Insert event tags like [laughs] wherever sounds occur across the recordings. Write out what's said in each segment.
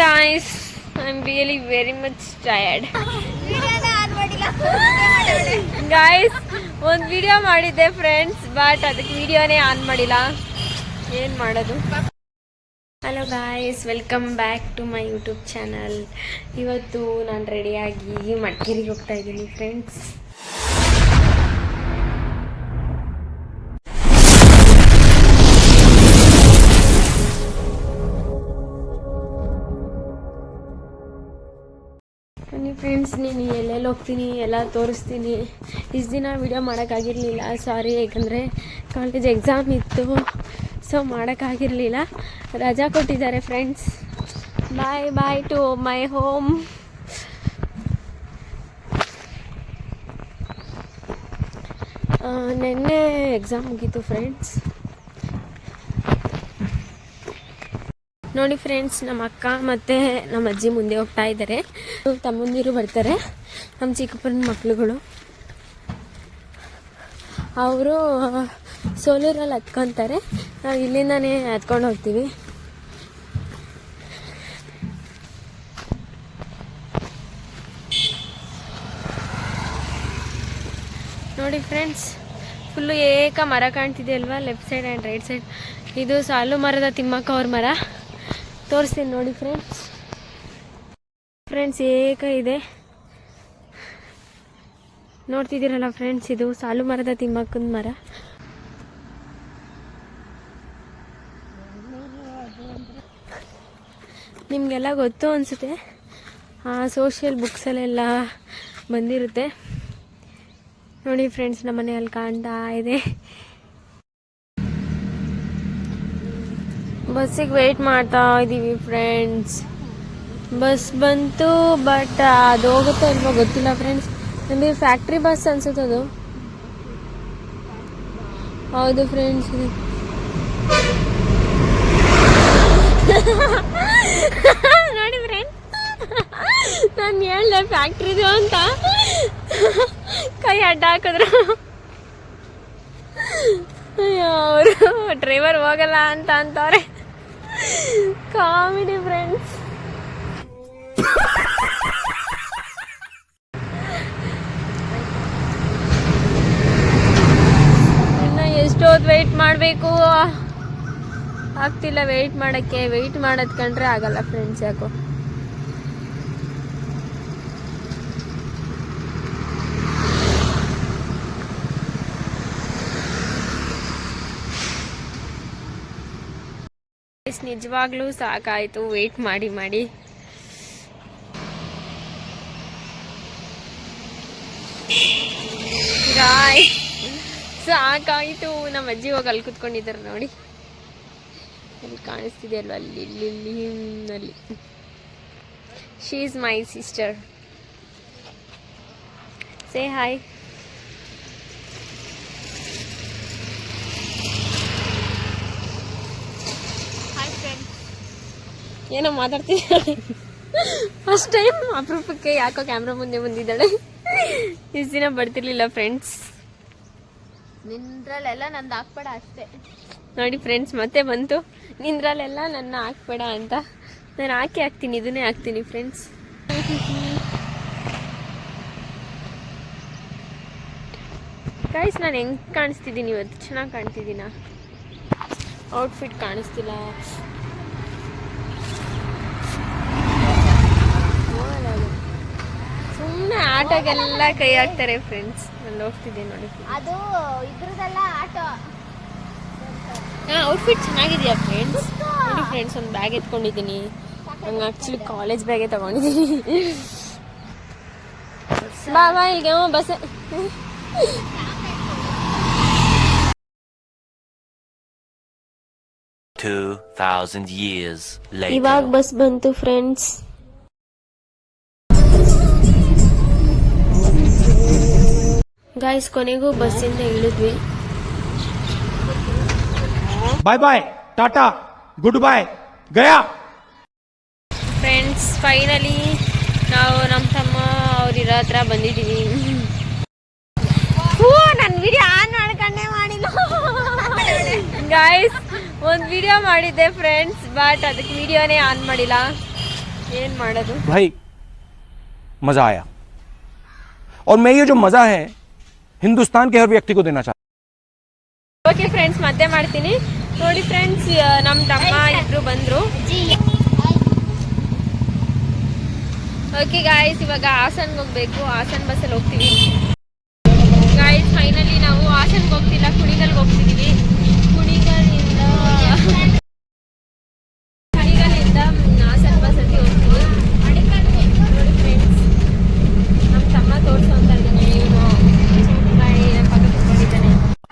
Guys I am really very much tired guys ಒಂದು video ಮಾಡಿದ್ದೆ friends but ಅದಕ್ಕೆ ವಿಡಿಯೋನೇ ಆನ್ ಮಾಡಿಲ್ಲ. ಏನು ಮಾಡೋದು? Hello guys welcome back to my YouTube channel ಇವತ್ತು ನಾನು ರೆಡಿಯಾಗಿ ಮಡಿಕೇರಿಗೆ ಹೋಗ್ತಾ ಇದ್ದೀನಿ ಫ್ರೆಂಡ್ಸ್ ಬನ್ನಿ ಫ್ರೆಂಡ್ಸ್ ನೀನು ಎಲ್ಲೆಲ್ಲಿ ಹೋಗ್ತೀನಿ, ಎಲ್ಲ ತೋರಿಸ್ತೀನಿ. ಇಷ್ಟು ದಿನ ವೀಡಿಯೋ ಮಾಡೋಕ್ಕಾಗಿರಲಿಲ್ಲ ಸಾರಿ ಯಾಕಂದರೆ ಕಾಲೇಜ್ ಎಕ್ಸಾಮ್ ಇತ್ತು ಸೊ ಮಾಡೋಕ್ಕಾಗಿರಲಿಲ್ಲ. ರಜಾ ಕೊಟ್ಟಿದ್ದಾರೆ friends bye bye to my home ನಿನ್ನೆ ಎಕ್ಸಾಮ್ ಮುಗೀತು ಫ್ರೆಂಡ್ಸ್ ನೋಡಿ ಫ್ರೆಂಡ್ಸ್ ನಮ್ಮ ಅಕ್ಕ ಮತ್ತು ನಮ್ಮ ಅಜ್ಜಿ ಮುಂದೆ ಹೋಗ್ತಾ ಇದ್ದಾರೆ. ತಮ್ಮಂದಿರು ಬರ್ತಾರೆ. ನಮ್ಮ ಚಿಕ್ಕಪ್ಪನ ಮಕ್ಳುಗಳು. ಅವರು, ಸೋಲೂರಲ್ಲಿ ಹತ್ಕೊತಾರೆ. ನಾವು ಇಲ್ಲಿಂದಾನೇ ಹತ್ಕೊಂಡು ಹೋಗ್ತೀವಿ. ನೋಡಿ ಫ್ರೆಂಡ್ಸ್ ಫುಲ್ಲು ಏಕ ಮರ ಕಾಣ್ತಿದೆ ಅಲ್ವಾ? Left side and right side ಇದು ಸಾಲು ಮರದ ತಿಮ್ಮಕ್ಕ ಅವ್ರ ಮರ. ತೋರಿಸ್ತೀನಿ ನೋಡಿ ಫ್ರೆಂಡ್ಸ್ ಫ್ರೆಂಡ್ಸ್ ಏಕ ಇದೆ. ನೋಡ್ತಿದ್ದೀರಲ್ಲ ಫ್ರೆಂಡ್ಸ್ ಇದು ಸಾಲು ಮರದ ತಿಮ್ಮಕ್ಕನ ಮರ. ನಿಮಗೆಲ್ಲ ಗೊತ್ತು ಅನಿಸುತ್ತೆ. ಸೋಷಿಯಲ್ ಬುಕ್ಸಲ್ಲೆಲ್ಲ ಬಂದಿರುತ್ತೆ. ನೋಡಿ ಫ್ರೆಂಡ್ಸ್ ನಮ್ಮ ಮನೆಯಲ್ಲಿ ಕಾಣ್ತಾ ಇದೆ. ಬಸ್ಸಿಗೆ ವೆಯ್ಟ್ ಮಾಡ್ತಾ ಇದ್ದೀವಿ ಫ್ರೆಂಡ್ಸ್ ಬಸ್ ಬಂತು ಬಟ್ ಅದು ಹೋಗುತ್ತೋ ಇಲ್ವೋ ಗೊತ್ತಿಲ್ಲ ಫ್ರೆಂಡ್ಸ್ ನಮಗೆ ಫ್ಯಾಕ್ಟ್ರಿ ಬಸ್ ಅನ್ಸುತ್ತೆ ಅದು. ಹೌದು ಫ್ರೆಂಡ್ಸ್ [laughs] ನೋಡಿ ಫ್ರೆಂಡ್ಸ್ [laughs] ನಾನು ಹೇಳ್ದೆ ಫ್ಯಾಕ್ಟ್ರಿದು ಅಂತ. [laughs] ಕೈ ಅಡ್ಡ ಹಾಕಿದ್ರು. ಅವರು ಡ್ರೈವರ್ ಹೋಗಲ್ಲ ಅಂತ ಅಂತವ್ರೆ. ಕಾಮಿಡಿ ಫ್ರೆಂಡ್ಸ್ ಇನ್ನು ಎಷ್ಟೊತ್ತು ವೆಯ್ಟ್ ಮಾಡಬೇಕು? ಆಗ್ತಿಲ್ಲ ವೆಯ್ಟ್ ಮಾಡೋಕ್ಕೆ. ವೆಯ್ಟ್ ಮಾಡೋದು ಕಂಡ್ರೆ ಆಗಲ್ಲ ಫ್ರೆಂಡ್ಸ್ ಯಾಕೋ. ನಿಜವಾಗ್ಲೂ ಸಾಕಾಯಿತು. ವೆಯ್ಟ್ ಮಾಡಿ ಮಾಡಿ. ರಾಯ್ ಸಾಕಾಯಿತು. ನಮ್ಮ ಅಜ್ಜಿ ಹೋಗಿ ಅಲ್ಲಿ ಕುತ್ಕೊಂಡಿದ್ದಾರೆ ನೋಡಿ. ಅಲ್ಲಿ ಕಾಣಿಸ್ತಿದೆ ಅಲ್ವಾ? ಅಲ್ಲಿ, ಇಲ್ಲಿ ಇಲ್ಲಿ ಅಲ್ಲಿ she is my sister say hi ಏನೋ ಮಾತಾಡ್ತಿದ್ದಾಳೆ. ಫಸ್ಟ್ ಟೈಮ್ ಅಪರೂಪಕ್ಕೆ ಯಾಕೋ ಕ್ಯಾಮ್ರಾ ಮುಂದೆ ಬಂದಿದ್ದಾಳೆ. ಇಷ್ಟು ದಿನ ಬರ್ತಿರ್ಲಿಲ್ಲ ಫ್ರೆಂಡ್ಸ್ ನಿಂದ್ರಲ್ಲೆಲ್ಲ ನಂದು ಹಾಕ್ಬೇಡ ಅಷ್ಟೇ. ನೋಡಿ ಫ್ರೆಂಡ್ಸ್ ಮತ್ತೆ ಬಂತು. ನಿಂದ್ರಲ್ಲೆಲ್ಲ ನನ್ನ ಹಾಕ್ಬೇಡ ಅಂತ. ನಾನು ಹಾಕಿ ಹಾಕ್ತೀನಿ ಇದನ್ನೇ ಹಾಕ್ತೀನಿ ಫ್ರೆಂಡ್ಸ್ ಗೈಸ್ ನಾನು ಹೆಂಗೆ ಕಾಣಿಸ್ತಿದ್ದೀನಿ ಇವತ್ತು? ಚೆನ್ನಾಗಿ ಕಾಣ್ತಿದ್ದೀನಾ? ಔಟ್ಫಿಟ್ ಕಾಣಿಸ್ತಿಲ್ಲ. ಆಟೋಗೆಲ್ಲ ಕೈ ಹಾಕ್ತಾರೆ ಫ್ರೆಂಡ್ಸ್ ನಾನು ಹೋಗ್ತಿದ್ದೆ ನೋಡಿ. ಅದು ಇದ್ರದೆಲ್ಲ ಆಟೋ. ಹಾ ಔಟ್ಫಿಟ್ ಚೆನ್ನಾಗಿದೆಯಾ ಫ್ರೆಂಡ್ಸ್ ನೋಡಿ ಫ್ರೆಂಡ್ಸ್ ಒಂದು ಬ್ಯಾಗ್ ಎತ್ಕೊಂಡಿದ್ದೀನಿ. ನಂಗೆ ಆ್ಯಕ್ಚುಲಿ ಕಾಲೇಜ್ ಬ್ಯಾಗೇ ತಗೊಂಡಿದ್ದೀನಿ. ಬಾ ಬಾ ಈಗ bus. Two thousand years later. ಇವಾಗ ಬಸ್ ಬಂತು ಫ್ರೆಂಡ್ಸ್ ಗಾಯ್ಸ್ ಕೊನೆಗೂ ಬಸ್ಸಿಂದ ಇಳಿದ್ವಿ bye bye tata good bye गया ಫ್ರೆಂಡ್ಸ್ ಫೈನಲಿ ನಾವು ನಮ್ಮ ತಮ್ಮ ಅವ್ರಿರೋ ಹತ್ರ ಬಂದಿದ್ದೀವಿ ಹೂ ನನ್ನ ವಿಡಿಯೋ ಆನ್ ಮಾಡ್ಕೊಂಡೇ ಮಾಡಿಲ್ಲ ಗಾಯ್ಸ್ ಒಂದು ವಿಡಿಯೋ ಮಾಡಿದ್ದೆ ಫ್ರೆಂಡ್ಸ್ ಬಟ್ ಅದಕ್ಕೆ ವಿಡಿಯೋನೇ ಆನ್ ಮಾಡಿಲ್ಲ ಏನ್ ಮಾಡೋದು भाई मजा आया और मैं ये जो मजा है हिंदुस्तान के हर व्यक्ति को देना चाहता ಓಕೆ ಫ್ರೆಂಡ್ಸ್ ಮತ್ತೆ ಮಾಡ್ತೀನಿ ನೋಡಿ ಫ್ರೆಂಡ್ಸ್ ನಮ್ಮ ತಮ್ಮ ಇಬ್ರು ಬಂದ್ರು ಓಕೆ ಗಾಯ್ಸ್ ಇವಾಗ ಹಾಸನ್ಗೆ ಹೋಗ್ಬೇಕು ಹಾಸನ್ ಬಸ್ಸಲ್ಲಿ ಹೋಗ್ತೀವಿ ಗಾಯ್ಸ್ ಫೈನಲಿ ನಾವು ಹಾಸನ್ಗೆ ಹೋಗ್ತಿಲ್ಲ ಕುಣಿಗಲ್ಗೆ ಹೋಗ್ತಿದೀವಿ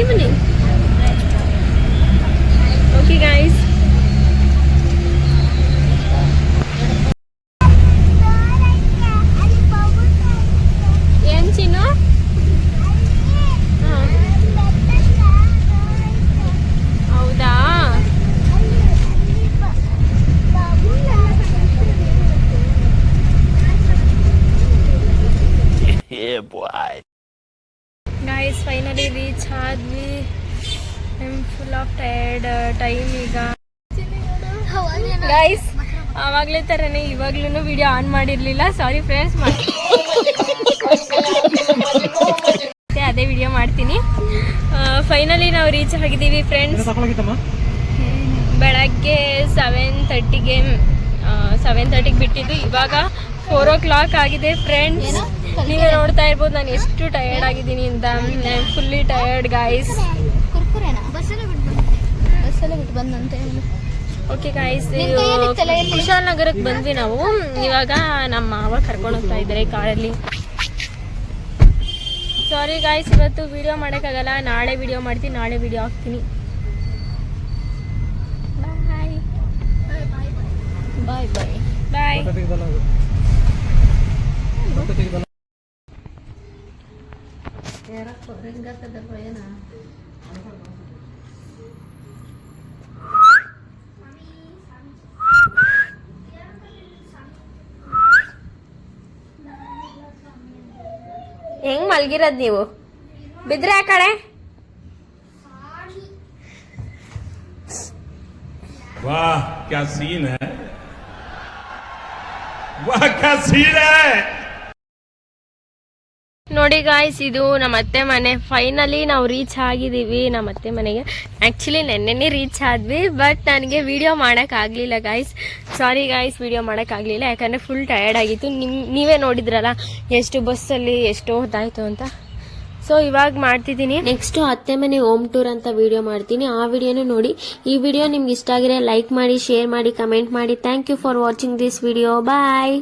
ಎಲ್ಲಿ ಮನೆ ಓಕೆ ಗಾಯ್ಸ್ ಏನ್ ಚಿನ್ನು ಹಾ. ಹೌದಾ Yeah, boy. Guys finally reach ಆದ್ವಿ I am full of tired time ಈಗ. ಗೈಸ್ ಆವಾಗಲೇ ಥರನೇ ಇವಾಗ್ಲೂ ವಿಡಿಯೋ ಆನ್ ಮಾಡಿರಲಿಲ್ಲ. ಸಾರಿ ಫ್ರೆಂಡ್ಸ್ ಮತ್ತೆ ಅದೇ ವಿಡಿಯೋ ಮಾಡ್ತೀನಿ. ಫೈನಲಿ ನಾವು ರೀಚ್ ಆಗಿದ್ದೀವಿ ಫ್ರೆಂಡ್ಸ್ ಬೆಳಗ್ಗೆ ಸೆವೆನ್ ತರ್ಟಿಗೆ ಸೆವೆನ್ ತರ್ಟಿಗೆ ಬಿಟ್ಟಿದ್ದು. ಇವಾಗ ಫೋರ್ ಓ ಕ್ಲಾಕ್ ಆಗಿದೆ ಫ್ರೆಂಡ್ಸ್ ನೀವೇ ನೋಡ್ತಾ ಇರ್ಬೋದು ನಾನು ಎಷ್ಟು ಟಯರ್ಡ್ ಆಗಿದ್ದೀನಿ ಅಂತ. ಫುಲ್ಲಿ ಟಯರ್ಡ್ ಗಾಯ್ಸ್ ಬಸ್ಸಲ್ಲೇ ಬಿಟ್ಟು ಬಂದಂತೆ ಓಕೆ ಗಾಯ್ಸ್ ಕುಶಾಲ್ ನಗರಕ್ಕೆ? ಬಂದ್ವಿ ನಾವು. ಇವಾಗ ನಮ್ಮ ಮಾವ ಕರ್ಕೊಂಡು ಹೋಗ್ತಾ ಇದ್ದಾರೆ ಕಾರಲ್ಲಿ. ಸಾರಿ ಗಾಯ್ಸ್ ಇವತ್ತು ವಿಡಿಯೋ ಮಾಡೋಕ್ಕಾಗಲ್ಲ. ನಾಳೆ ವಿಡಿಯೋ ಮಾಡ್ತೀನಿ ನಾಳೆ ವಿಡಿಯೋ ಹಾಕ್ತೀನಿ. ಬಾಯ್ ಬಾಯ್ ಬಾಯ್ ಬಾಯ್ ಹೆಂಗ್ ಮಲ್ಗಿರೋದ್ ನೀವು ಬಿದ್ರೆ ಆ ಕಡೆ ವಾಹ್ ಕ್ಯಾ ಸೀನ್ ಹೈ ವಾಹ್ ಕ್ಯಾ ಸೀನ್ ಹೈ ನೋಡಿ ಗಾಯ್ಸ್ ಇದು ನಮ್ಮ ಅತ್ತೆ ಮನೆ. ಫೈನಲಿ ನಾವು ರೀಚ್ ಆಗಿದ್ದೀವಿ ನಮ್ಮ ಅತ್ತೆ ಮನೆಗೆ. ಆ್ಯಕ್ಚುಲಿ ನೆನ್ನೆನೇ ರೀಚ್ ಆದ್ವಿ ಬಟ್ ನನಗೆ ವಿಡಿಯೋ ಮಾಡೋಕ್ಕಾಗಲಿಲ್ಲ ಗಾಯ್ಸ್ ಸಾರಿ ಗಾಯ್ಸ್ ವೀಡಿಯೋ ಮಾಡೋಕ್ಕಾಗಲಿಲ್ಲ ಯಾಕಂದರೆ ಫುಲ್ ಟಯರ್ಡ್ ಆಗಿತ್ತು. ನಿಮ್ಮ ನೀವೇ ನೋಡಿದ್ರಲ್ಲ, ಎಷ್ಟು ಬಸ್ಸಲ್ಲಿ ಎಷ್ಟು ಹೊತ್ತಾಯಿತು ಅಂತ. ಸೊ ಇವಾಗ ಮಾಡ್ತಿದ್ದೀನಿ. ನೆಕ್ಸ್ಟ್ ಅತ್ತೆ ಮನೆ ಹೋಮ್ ಟೂರ್ ಅಂತ ವಿಡಿಯೋ ಮಾಡ್ತೀನಿ. ಆ ವಿಡಿಯೋನು ನೋಡಿ. ಈ ವಿಡಿಯೋ ನಿಮ್ಗೆ ಇಷ್ಟ ಆಗಿರೋ ಲೈಕ್ ಮಾಡಿ ಶೇರ್ ಮಾಡಿ ಕಮೆಂಟ್ ಮಾಡಿ. Thank you for watching this video bye